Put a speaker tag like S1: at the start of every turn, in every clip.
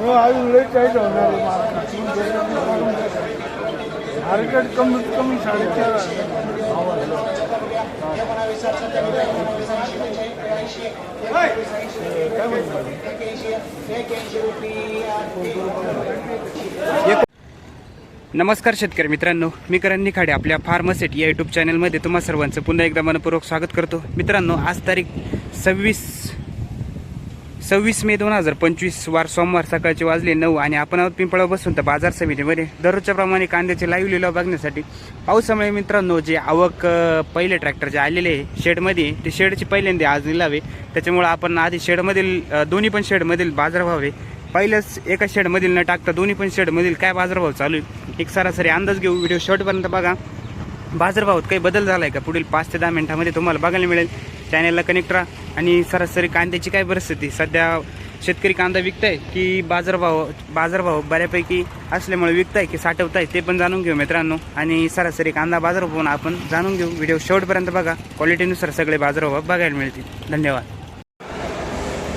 S1: हो आज लई टाईट होणार आहे. मार्केट मार्केट कमीत कमी साडेचार
S2: नमस्कार शेतकरी मित्रांनो मी करण निखाडे आपल्या फार्मसेट या यूट्यूब चॅनलमध्ये तुम्हा सर्वांचं पुन्हा एकदा मनपूर्वक स्वागत करतो. मित्रांनो आज तारीख सव्वीस सव्वीस मे दोन हजार पंचवीस वार सोमवार सकाळचे वाजले नऊ आणि आपण आहोत पिंपळा बसून तर बाजार समितीमध्ये. दररोजच्या प्रमाणे कांद्याचे लाईव्ह लिलाव बघण्यासाठी. पावसामुळे मित्रांनो जे आवक पहिले ट्रॅक्टर जे आलेले आहे शेडमध्ये ते शेडची पहिल्यांदा आज लिलावे त्याच्यामुळे आपण आधी शेडमधील दोन्ही पण शेडमधील बाजारभाव व्हावे पहिल्याच एका शेडमधील न टाकता दोन्ही पण शेडमधील काय बाजारभाव चालू आहे? एक सरासरी अंदाज घेऊ व्हिडिओ शेवटपर्यंत बघा. बाजारभावात काही बदल झाला आहे का? पुढील पाच ते दहा मिनिटामध्ये तुम्हाला बघायला मिळेल. चॅनलला कनेक्ट राहा. आणि सरासरी कांद्याची काय परिस्थिती? सध्या शेतकरी कांदा विकताय की बाजारभाव बाजारभाव बऱ्यापैकी असल्यामुळे विकताय की साठवताय ते पण जाणून घेऊ मित्रांनो. आणि सरासरी कांदा बाजारभाव आपण जाणून घेऊ. व्हिडिओ शेवटपर्यंत बघा. क्वालिटीनुसार सगळे बाजारभाव बघायला मिळतील. धन्यवाद.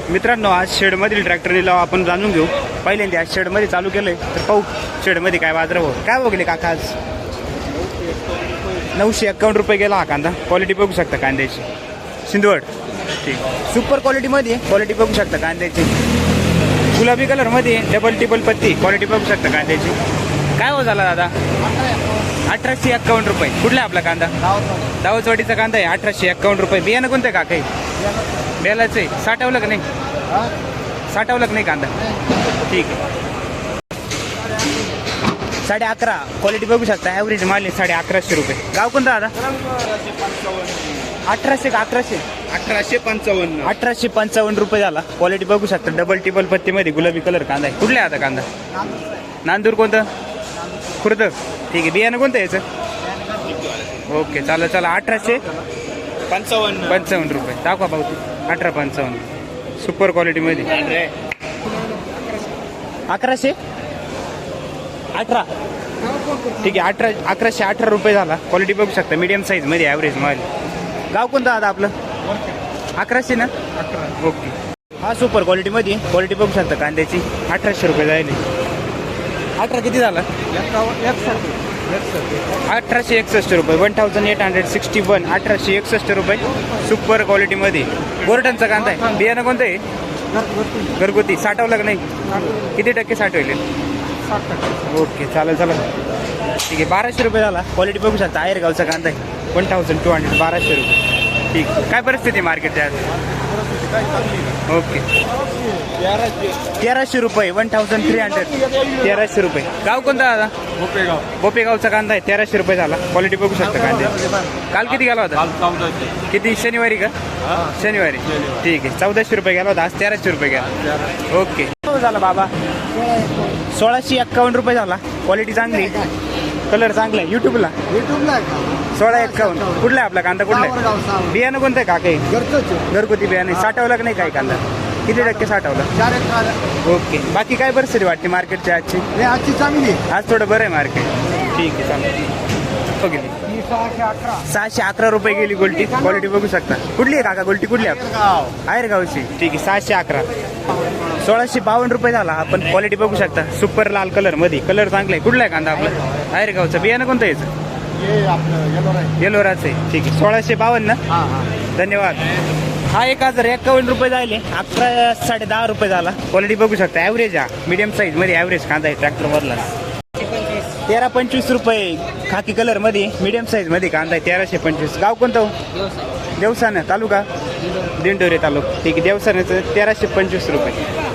S2: मित्रांनो आज शेडमधील ट्रॅक्टर लिलाव आपण जाणून घेऊ. पहिल्यांदा आज शेडमध्ये चालू केलंय. तर पाहू शेडमध्ये काय बाजारभाव. काय बघले काका आज? नऊशे एक्कावन्न रुपये गेला हा कांदा. क्वालिटी बघू शकता कांद्याची. सिंदवड ठीक. सुपर क्वालिटीमध्ये क्वालिटी बघू शकता कांद्याची. गुलाबी कलरमध्ये डबल टिबल पत्ती क्वालिटी बघू शकता कांद्याची. काय हो झाला दादा? अठराशे एक्कावन्न रुपये. कुठला आपला कांदा? दावचवाडीचा कांदा आहे अठराशे एक्कावन्न रुपये. बियाणं कोणतं आहे काका? हे? बेलाचं आहे. साठवलं का नाही? साठवलं का नाही कांदा? ठीक आहे. साडे अकरा. क्वालिटी बघू शकता. ॲव्हरेज माल आहे साडे अकराशे रुपये. गाव कोणतं दादा? अठराशे का अकराशे?
S1: अठराशे पंचावन्न.
S2: अठराशे पंचावन्न रुपये झाला. क्वालिटी बघू शकता. डबल टिबल पत्तीमध्ये गुलाबी कलर कांदा आहे. कुठला आता कांदा? नांदूर कोणतं? खुर्द. ठीक आहे. बियाणं कोणतं आहे याचं? ओके चालेल चला अठराशे
S1: पंचावन्न.
S2: पंचावन्न रुपये. दाखवा भाऊ तू. अठरा पंचावन्न. सुपर क्वालिटीमध्ये अकराशे? अठरा. ठीक आहे. अठरा अकराशे अठरा रुपये झाला. क्वालिटी बघू शकता. मीडियम साईजमध्ये ॲव्हरेज माल गाव कोणतं आता आपलं? अकराशे ना? ओके. हा सुपर क्वालिटीमध्ये क्वालिटी बघू शकता कांद्याची. अठराशे रुपये जायले अठरा किती झाला? अठराशे एकसष्ट रुपये. One thousand eight hundred sixty one अठराशे एकसष्ट रुपये सुपर क्वालिटीमध्ये गोरटनचा कांदा आहे. बियाणं कोणतं आहे? घरगुती. साठवलं का नाही? किती टक्के साठवले? ओके चालेल चालेल. ठीक आहे बाराशे रुपये झाला. क्वालिटी बघू शकता. आयरगावचा कांदा आहे. वन थाउजंड टू हंड्रेड बाराशे रुपये. ठीक. काय परिस्थिती आहे मार्केटच्या आज? ओके. तेराशे रुपये वन थाउजंड थ्री हंड्रेड तेराशे रुपये. गाव कोणता दादा?
S1: बोपेगाव
S2: बोपेगावचा कांदा आहे. तेराशे रुपये झाला. क्वालिटी बघू शकता कांदे. काल किती गेला होता? किती? शनिवारी का? शनिवारी. ठीक आहे. चौदाशे रुपये गेला होता. आज तेराशे रुपये गेला. ओके. हो झाला बाबा? सोळाशे एक्कावन्न रुपये झाला. क्वालिटी चांगली. कलर चांगला आहे. युट्यूबला
S1: युट्यूबला
S2: सोळा एक्कावन्न. कुठला आहे आपला कांदा? कुठला आहे? बियाणं कोणतं आहे का काही
S1: घरचंच
S2: घरगुती बियाणे साठवलं का नाही काही कांदा? किती टक्के साठवलं? ओके. बाकी काय परिस्थिती वाटते मार्केटची आजची?
S1: आजची चांगली
S2: आज थोडं बरं आहे मार्केट. ठीक आहे चालेल. हो गेली
S1: ही सहाशे अकरा
S2: रुपये गेली गोल्टी. क्वालिटी बघू शकता. कुठली आहे काका गोल्टी? कुठली आहे?
S1: गाव
S2: आहे गावची ठीक आहे सहाशे अकरा. सोळाशे बावन्न रुपये झाला. आपण क्वालिटी बघू शकता. सुपर लाल कलरमध्ये. कलर चांगला आहे. कुठला आहे कांदा आपला? आहे गावचं बियाणं कोणतं यायचं येलोराचं आहे. ठीक आहे. सोळाशे बावन्न. ना
S1: हा हा.
S2: धन्यवाद. हा एक हजार एक्कावन्न रुपये जायले अकरा साडे दहा रुपये झाला. क्वालिटी बघू शकता. ॲव्हरेज हा. मीडियम साईजमध्ये ॲव्हरेज कांदा आहे. ट्रॅक्टरवरला तेरा पंचवीस रुपये खाकी कलरमध्ये. मीडियम साईजमध्ये कांदा आहे. तेराशे पंचवीस. गाव कोणतं हो? देवसानं. तालुका? दिंडोरे तालुका. ठीक आहे. देवसानाचं तेराशे पंचवीस रुपये.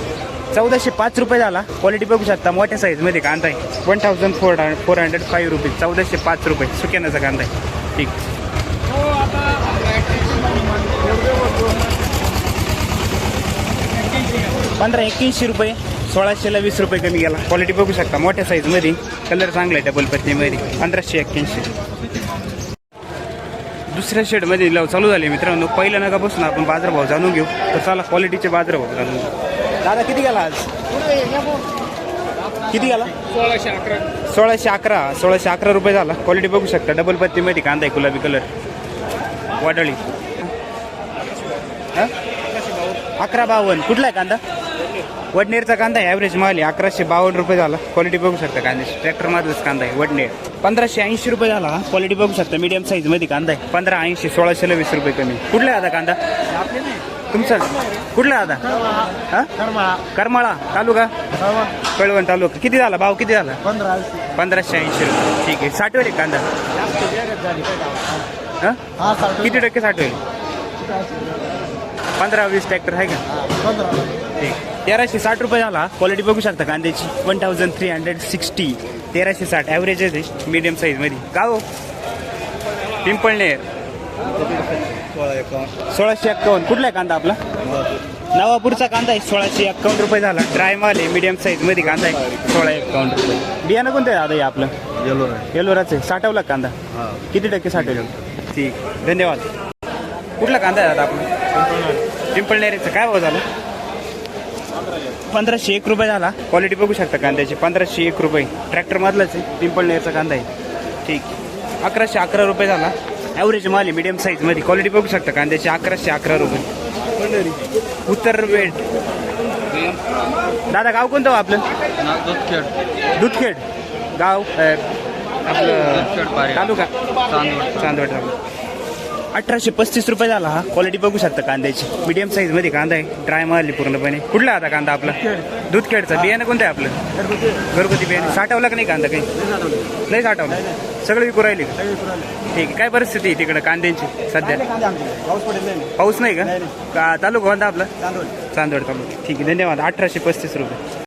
S2: चौदाशे पाच रुपये झाला. क्वालिटी बघू शकता मोठ्या साईजमध्ये कांदा आहे. One thousand four four hundred five rupees चौदाशे पाच रुपये. सुक्यानाचा कांदा आहे. ठीक. पंधरा एक्क्याऐंशी रुपये सोळाशेला वीस रुपये कमी गेला. क्वालिटी बघू शकता मोठ्या साईजमध्ये कलर चांगला आहे डबल पत्नीमध्ये पंधराशे एक्क्याऐंशी. दुसऱ्या शेडमध्ये लव चालू झाले मित्रांनो. पहिल्या नगापासून आपण बाजारभाव जाणून घेऊ. तर चला क्वालिटीचे बाजारभाव जाणून घेऊ. दादा किती गेला आज? किती गेला?
S1: सोळाशे अकरा.
S2: सोळाशे अकरा. सोळाशे अकरा रुपये झाला. क्वालिटी बघू शकता. डबल पत्तीमध्ये कांदा आहे गुलाबी कलर वाडळी हा? अकरा बावन्न. कुठला आहे कांदा? वडनेरचा कांदा आहे ॲव्हरेज माल आहे. अकराशे बावन्न रुपये झाला. क्वालिटी बघू शकता कांद्याची. ट्रॅक्टर मधलाच कांदा आहे वडनेर. पंधराशे ऐंशी रुपये झाला. क्वालिटी बघू शकता. मीडियम साईजमध्ये कांदा आहे. पंधरा ऐंशी सोळाशेला वीस रुपये कमी. कुठला आहे आता कांदा? तुमचं? कुठला आता हा? करमाळा तालुका? कळवण तालुका. किती झाला? भाव किती झाला? पंधराशे ऐंशी रुपये. ठीक आहे. साठवेल कांदा? हा?
S1: साठ
S2: किती टक्के साठवेल? पंधरा वीस ट्रॅक्टर आहे का? ठीक. तेराशे साठ रुपये झाला. क्वालिटी बघू शकता कांद्याची. One thousand three hundred sixty तेराशे साठ. ॲव्हरेज आहे मीडियम साईजमध्ये का हो? पिंपळनेर. सोळाशे एक्कावन्न. कुठला आहे कांदा आपला? नवापूरचा कांदा आहे सोळाशे एक्कावन्न रुपये झाला. ड्राय माल आहे मीडियम साईजमध्ये कांदा आहे. सोळा एक्कावन्न रुपये. बियाणं कोणतं आहे दादा हे आपलं?
S1: गेलो
S2: येलोराचं आहे. साठवला कांदा? किती टक्के साठवलं? ठीक. धन्यवाद. कुठला कांदा आहे दादा आपला? पिंपळनेरीचं. काय भाव झालं? पंधराशे एक रुपये झाला. क्वालिटी बघू शकता कांद्याची. पंधराशे एक रुपये. ट्रॅक्टर मधलाच आहे पिंपळनेरचा कांदा आहे. ठीक. अकराशे अकरा रुपये झाला. ॲव्हरेज माल आहे मीडियम साईजमध्ये क्वालिटी बघू शकता कांद्याची अकराशे अकरा रुपये. उत्तर वेट दादा गाव कोणतं हो आपलं? दुधखेड. गाव अ, आपलं तालुका? चांदवड तालुका. अठराशे पस्तीस रुपये झाला हा. क्वालिटी बघू शकता कांद्याची. मीडियम साईजमध्ये कांदा आहे. ड्राय मारली पूर्णपणे. कुठला आता कांदा आपला? दूधखेडचा बियाणं कोणतं आहे आपलं? घरगुती. बियाणे. साठवला का नाही कांदा काही? नाही साठवलं. सगळं विकू राहिले ठीक आहे. काय परिस्थिती आहे तिकडं कांद्यांची सध्या?
S1: पाऊस नाही.
S2: का? तालुका कोणता आपला? चांदवड. तालुका. ठीक आहे. धन्यवाद. अठराशे पस्तीस रुपये.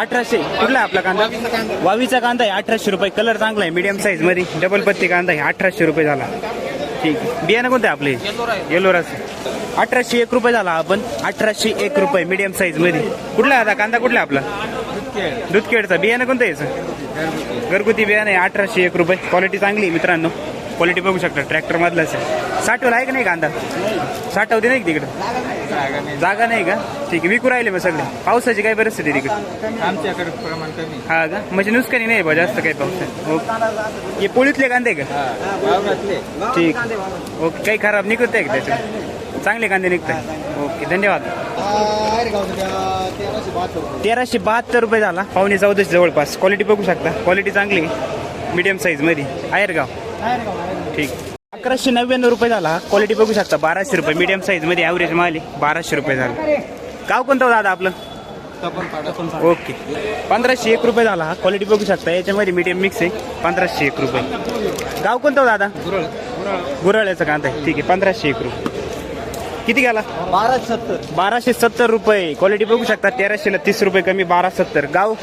S2: अठराशे कुठला आहे आपला कांदा? वावीचा कांदा आहे अठराशे रुपये. कलर चांगला आहे मीडियम साईजमध्ये. डबल पत्ती कांदा आहे अठराशे रुपये झाला. ठीक आहे. बियाणं कोणतं आहे आपले? येलोराच. अठराशे एक रुपये झाला आपण. अठराशे एक रुपये मीडियम साईजमध्ये. कुठला आहे आता? कांदा कुठला आहे आपला? दुधखेडचा. बियाणं कोणतं आहे याचं? घरगुती बियाणं आहे अठराशे एक रुपये. क्वालिटी चांगली आहे मित्रांनो. क्वालिटी बघू शकता ट्रॅक्टर मधलाच आहे. साठवला आहे का नाही कांदा? साठवते नाही तिकडं? जागा नाही का? ठीक आहे विकू राहिले मग सगळे. पावसाची काय परिस्थिती तिकडे?
S1: आमच्याकडे प्रमाण कमी
S2: हा का? म्हणजे नुकसानी नाही बा जास्त काही पाऊस ओके. हे पोळीतले कांदे का? ठीक. ओके काही खराब निघत आहे का त्याच्यात? चांगले कांदे निघतात ओके धन्यवाद. तेराशे बहात्तर रुपये झाला. पावणे चौदाशे जवळपास. क्वालिटी बघू शकता. क्वालिटी चांगली मीडियम साईजमध्ये आयरगाव ठीक. अकराशे नव्याण्णव रुपये झाला. क्वालिटी बघू शकता बाराशे रुपये. मीडियम साईजमध्ये ॲव्हरेज माल आहे. बाराशे रुपये झाला. गाव कोणतं हो दादा आपलं? ओके पंधराशे एक रुपये झाला. हा क्वालिटी बघू शकता याच्यामध्ये मीडियम मिक्स आहे. पंधराशे एक रुपये. गाव कोणतं हो दादा? गुरळ्याचं कांदा आहे. ठीक आहे पंधराशे एक रुपये. किती गेला?
S1: बारा सत्तर.
S2: बाराशे सत्तर रुपये. क्वालिटी बघू शकता तेराशेला तीस रुपये कमी बारा सत्तर. गाव?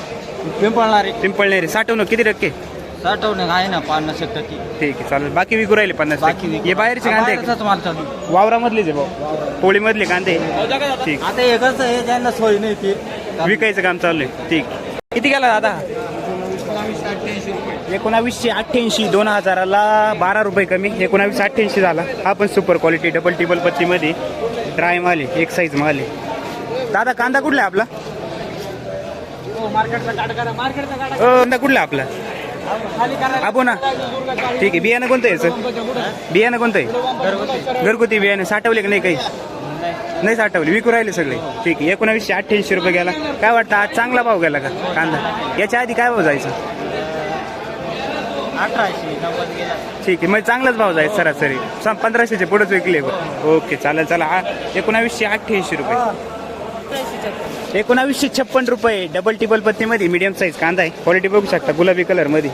S1: पिंपळणारे
S2: पिंपळनेरी. साठवणूक किती टक्के?
S1: साठवणे आहे ना पन्नास एक टक्के.
S2: ठीक आहे चालेल. बाकी विकू राहिले पन्नास
S1: बाकी.
S2: हे बाहेरचे कांदे आहे का?
S1: माल चालू.
S2: वावरामधलेच आहे भाऊ. पोळीमधले कांदे. ठीक.
S1: आता हे कसं आहे ज्यांना सोय नाही ते.
S2: विकायचं काम चालू आहे. ठीक. किती गेला दादा? एकोणावीसशे अठ्ठ्याऐंशी दोन हजाराला बारा रुपये कमी. एकोणावीसशे अठ्ठ्याऐंशी झाला. हा पण सुपर क्वालिटी डबल टिबल पत्तीमध्ये. ड्राय माल आहे एक साईज माल आहे. दादा कांदा कुठला आहे आपला? अ, कांदा कुठला आहे आपला? ना ठीक आहे बियाणं कोणतं आहे सर? बियाणं कोणतं आहे? घरगुती बियाणं साठवले का नाही काही? नाही साठवले विकू राहिले सगळे. ठीक आहे एकोणावीसशे अठ्ठ्याऐंशी रुपये गेला. काय वाटतं आज चांगला भाव गेला का कांदा? याच्या आधी काय भाव जायचा? ठीक आहे मग चांगलाच भाव जायचं सरासरी. सम पंधराशेचे पुढेच विकले ओके चालेल चला हा एकोणावीसशे अठ्ठ्याऐंशी रुपये. एकोणावीसशे छप्पन रुपये डबल टिबल पत्तीमध्ये मीडियम साईज कांदा आहे. क्वालिटी बघू शकता गुलाबी कलरमध्ये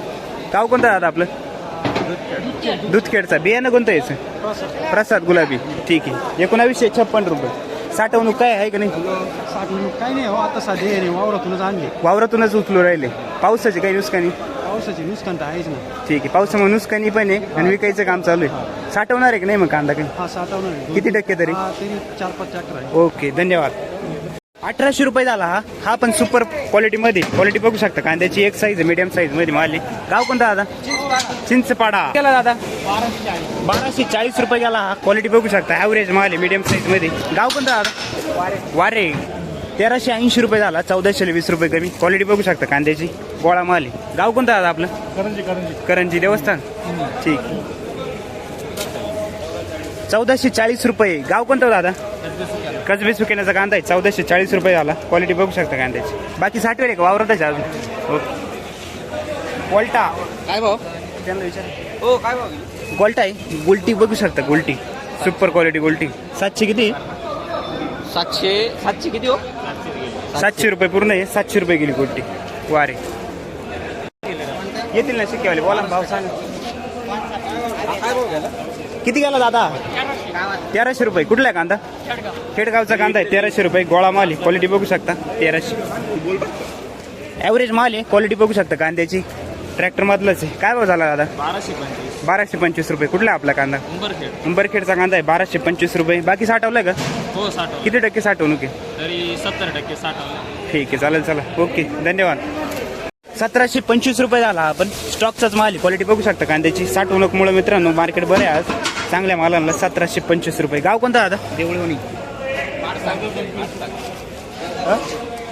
S2: गाव कोणतं दादा आपलं? दूधखेडचा. बियाणं कोणतं यायचं प्रसाद गुलाबी. ठीक आहे. एकोणावीसशे छप्पन रुपये. साठवणूक काय आहे का नाही?
S1: साठवणूक काही नाही हो आता साधे आहे वावरातूनच आणले.
S2: वावरातूनच उचलू राहिले. पावसाची काही नुकसानी
S1: पावसाचे नुकसान तर आहेच ना.
S2: ठीक आहे. पावसामुळे नुकसानी पण आहे आणि विकायचं काम चालू आहे. साठवणार आहे की नाही मग कांदा काही?
S1: हा साठवणार आहे.
S2: किती टक्के तरी?
S1: हा तरी चार पाच ट्रॅक्टर आहे.
S2: ओके धन्यवाद. अठराशे रुपये झाला हा. हा पण सुपर क्वालिटीमध्ये क्वालिटी बघू शकता कांद्याची एक साईज मीडियम साईजमध्ये माल आहे गाव कोणता दादा? चिंचपाडा. केला दादा. बाराशे चाळीस रुपये गेला हा. क्वालिटी बघू शकता. ॲव्हरेज माल आहे मीडियम साईजमध्ये. गाव कोणता दादा? वारे. तेराशे ऐंशी रुपये झाला. चौदाशे वीस रुपये कमी. क्वालिटी बघू शकता कांद्याची गोळा माल आहे गाव कोणता दादा आपलं?
S1: करंजी करंजी.
S2: करंजी देवस्थान. ठीक. चौदाशे चाळीस रुपये. गाव कोणतं दादा? कसबी सुकेण्याचा कांदा आहे? चौदाशे चाळीस रुपये झाला. क्वालिटी बघू शकता कांद्याची. बाकी साठ वेळ आहे का? वावरतच आहे अजून. ओके
S3: काय भाऊ
S2: त्यांना विचार.
S3: हो काय भाऊ
S2: गोल्टा आहे. गुलटी बघू शकता गुलटी. Super quality गुलटी. सातशे किती?
S3: सातशे सातशे किती हो?
S2: सातशे रुपये पूर्ण आहे. सातशे रुपये गेली गुलटी. वारे. येतील ना शिक्केवाले. बोला सांग.
S3: भाऊ गेला?
S2: किती गेला दादा? तेराशे रुपये. कुठला आहे कांदा? खेडगावचा कांदा आहे. तेराशे रुपये. गोळा माल आहे. क्वालिटी बघू शकता. तेराशे. ॲव्हरेज माल आहे. क्वालिटी बघू शकता कांद्याची. ट्रॅक्टर मधलंच आहे. काय भाव झाला दादा?
S3: बाराशे पंचवीस
S2: रुपये. कुठला आहे आपला कांदा?
S3: उंबरखेड
S2: उंबरखेडचा कांदा आहे. बाराशे पंचवीस रुपये. बाकी साठवलाय का?
S3: हो साठ
S2: किती टक्के साठवणूक आहे?
S3: तरी सत्तर टक्के साठ
S2: ठीक आहे. चालेल चला. ओके धन्यवाद. सतराशे पंचवीस रुपये झाला आपण स्टॉकचाच माल आहे. क्वालिटी बघू शकता कांद्याची. साठवणूकमुळे मित्रांनो मार्केट बरं आहे आज. चांगल्या मालांना सतराशे पंचवीस रुपये. गाव कोणता दादा? देवळवणी.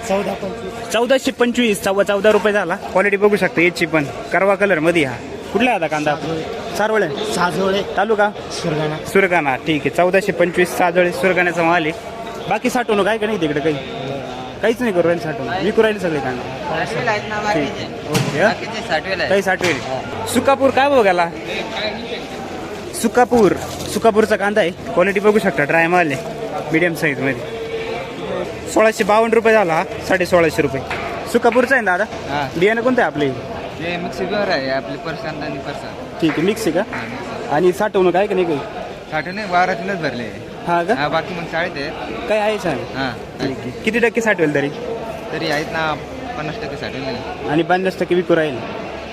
S1: चौदा पंचवीस
S2: चौदाशे पंचवीस चौदा चौदा रुपये झाला. क्वालिटी बघू शकता याची पण. करवा कलरमध्ये हा. कुठला आता कांदा सारवळे
S1: साजोळे.
S2: तालुका?
S1: सुरगाणा.
S2: सुरगाणा. ठीक आहे. चौदाशे पंचवीस साजळे सुरगाण्याचा माल आहे. बाकी साठवणूक आहे का नाही तिकडे काही? काहीच नाही करू राहिले साठवणूक विकू राहिले सगळे कांदा ठीक. ओके हा. काही साठवेल. सुकापूर काय गेला? सुकापूर. सुकापूरचा कांदा आहे. क्वालिटी बघू शकता ड्राय माल आहे. मीडियम साईजमध्ये. सोळाशे बावन्न रुपये झाला साडे सोळाशे रुपये. सुकापूरचा आहे ना
S3: हा.
S2: दादा बियाणं कोणतं आहे आपले?
S3: हे मिक्सी बिवर आहे आपली परसांत आणि
S2: ठीक आहे मिक्स आहे का? आणि साठवणूक आहे का नाही काही?
S3: साठ नाही बारातीनच भरले.
S2: हा का?
S3: हा बाकी मग चाळीत आहेत
S2: काय आहे सांग
S3: हा.
S2: ठीक आहे. किती टक्के साठवेल तरी?
S3: तरी आहेत ना पन्नास टक्के साठवले
S2: आणि पन्नास टक्के विकू राहील.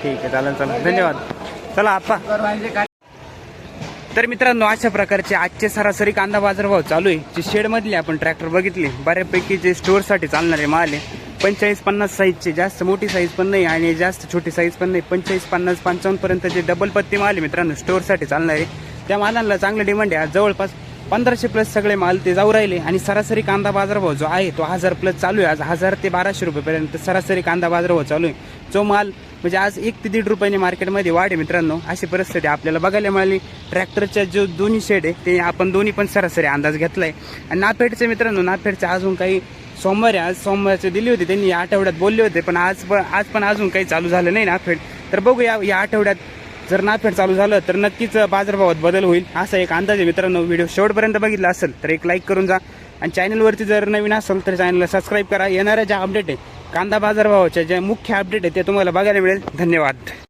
S2: ठीक आहे चालेल चला धन्यवाद. चला आप्पा. तर मित्रांनो अशा प्रकारचे आजचे सरासरी कांदा बाजारभाव चालू आहे. जे शेडमधले आपण ट्रॅक्टर बघितले बऱ्यापैकी जे स्टोअरसाठी चालणारे माल आहे. पंचेचाळीस पन्नास साईजचे जास्त मोठी साईज पण नाही आणि जास्त छोटी साईज पण नाही. पंचेचाळीस पन्नास पंचावन्न पर्यंत जे डबल पत्ती माल आहे मित्रांनो स्टोअरसाठी चालणारे त्या मालांना चांगलं डिमांड आहे. जवळपास पंधराशे प्लस सगळे माल ते जाऊ राहिले आणि सरासरी कांदा बाजारभाव जो आहे तो हजार प्लस चालू आहे. आज हजार ते बाराशे रुपयेपर्यंत सरासरी कांदा बाजारभाव चालू आहे. जो माल म्हणजे आज एक ते दीड रुपयाने मार्केटमध्ये वाढ आहे मित्रांनो. अशी परिस्थिती आपल्याला बघायला मिळाली. ट्रॅक्टरच्या जो दोन्ही शेड आहे ते आपण दोन्ही पण सरासरी अंदाज घेतलाय. आणि नाफेडचे मित्रांनो नाफेडचे अजून काही सोमवारी आज सोमवारचे दिली होती त्यांनी या आठवड्यात बोलले होते पण आज पण आज पण अजून काही चालू झालं नाही नाफेड. तर बघूया या आठवड्यात जर नाफेड चालू झालं तर नक्कीच बाजारभावात बदल होईल. असा एक अंदाज आहे मित्रांनो व्हिडिओ शेवटपर्यंत बघितला असेल तर एक लाईक करून जा. आणि चॅनलवरती जर नवीन असेल तर चॅनलला सबस्क्राईब करा. येणाऱ्या ज्या अपडेट आहे कांदा बाजारभावाच्या ज्या मुख्य अपडेट आहे ते तुम्हाला बघायला मिळेल. धन्यवाद.